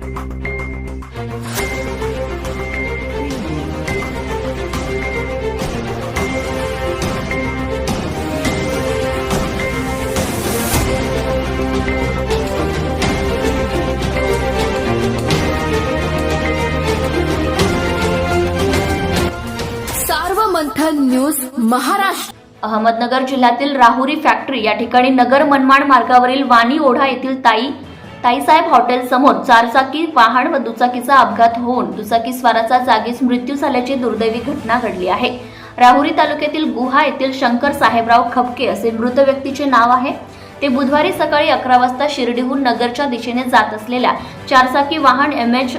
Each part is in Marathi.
सार्वमंथन न्यूज महाराष्ट्र. अहमदनगर जिल्ह्यातील राहुरी फॅक्टरी या ठिकाणी नगर मनमाड मार्गावरील वाणी ओढा येथील ताई ताईसाहेब हॉटेल समोर चारचाकी वाहन व दुचाकीचा अपघात होऊन दुचाकी स्वाराचा जागीच मृत्यू झाल्याची दुर्दैवी घटना घडली आहे. राहुरी तालुक्यातील गुहा येथील शंकर साहेबराव खपके असे मृत व्यक्तीचे नाव आहे. ते बुधवारी सकाळी अकरा वाजता शिर्डीहून नगरच्या दिशेने जात असलेल्या चारचाकी वाहन एम एच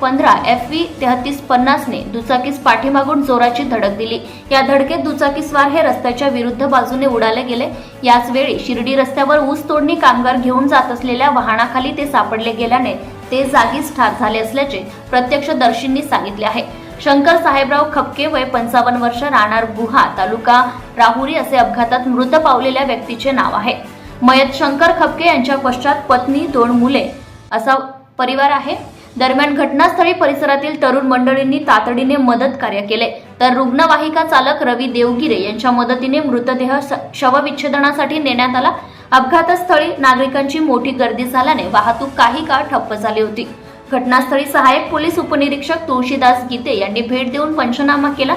पंधरा एफ व्ही तेहतीस पन्नासने दुचाकीस पाठीमागून जोराची धडक दिली. या धडकेत दुचाकीस्वार हे रस्त्याच्या विरुद्ध बाजूने उडाले गेले. याच वेळी शिर्डी रस्त्यावर ऊस तोडणी कामगार घेऊन जात असलेल्या वाहनाखाली ते सापडले गेल्याने ते जागीच ठार झाले असल्याचे प्रत्यक्षदर्शींनी सांगितले आहे. शंकर साहेबराव खपके वय पंचावन्न वर्ष राहणार गुहा तालुका राहुरी असे अपघातात मृत पावलेल्या व्यक्तीचे नाव आहे. मयत शंकर खपके यांच्या पश्चात पत्नी दोन मुले असा परिवार आहे. दरम्यान घटनास्थळी परिसरातील तरुण मंडळींनी तातडीने मदत कार्य केले. तर रुग्णवाहिका चालक रवी देवगिरे यांच्या मदतीने मृतदेह शवविच्छेदनासाठी नेण्यात आला. अपघातस्थळी नागरिकांची मोठी गर्दी झाल्याने वाहतूक काही काळ ठप्प झाली होती. घटनास्थळी सहाय्यक पोलीस उपनिरीक्षक तुळशीदास गीते यांनी भेट देऊन पंचनामा केला.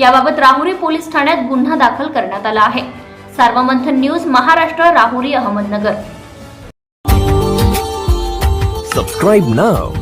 याबाबत राहुरी पोलीस ठाण्यात गुन्हा दाखल करण्यात आला आहे. Sarvamanthan news Maharashtra Rahuri Ahmednagar. Subscribe now